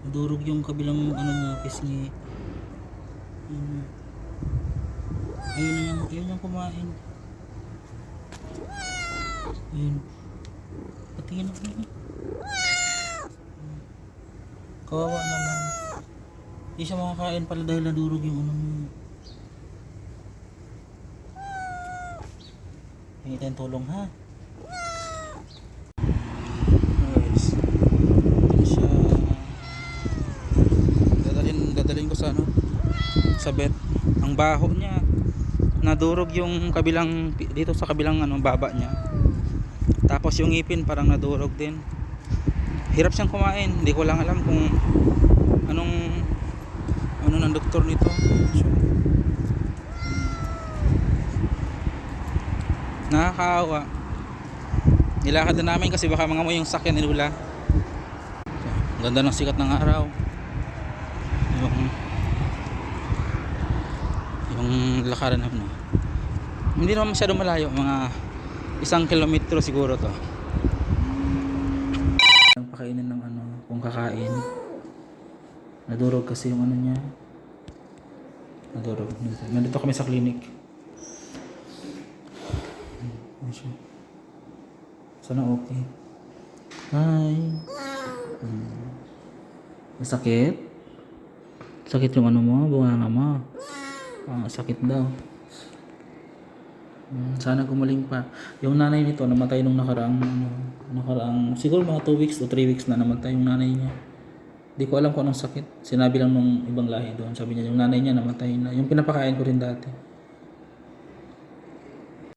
Nadurog yung kabilang ano niya, pisngi. Ayun. Ayun na yung, ayun yung kumain. Ayun. Patingin ako na. Kawawa naman. Hindi siya makakain pala dahil nadurog yung ano niya. Hingi tayong tulong ha. Sa ano? Sa vet. Ang baho niya. Nadurog yung kabilang, dito sa kabilang ano, baba niya. Tapos yung ngipin parang nadurog din. Hirap siyang kumain. Hindi ko lang alam kung anong ano ng doktor nito. So, Nakakaawa. Nilakad na namin kasi baka mga mo yung sakyan ni Lula. So, ganda ng sikat ng araw. Yung yung lakaran namin. Hindi naman masyado malayo, mga isang kilometro siguro to. Ang pakainin ng ano, kung kakain. Nadurog kasi yung ano niya. Nadurog. Nandito kami sa clinic. Ano? Sana okay. Hi. Hmm. Masakit? Sakit yung ano mo, bunganga mo. Ah, sakit daw. Hmm, sana gumaling pa. Yung nanay nito namatay nung nakaraang ano, nakaraang siguro mga 2 weeks o 3 weeks na namatay yung nanay niya. Di ko alam kung anong sakit. Sinabi lang nung ibang lahi doon. Sabi niya yung nanay niya namatay na. Yung pinapakain ko rin dati.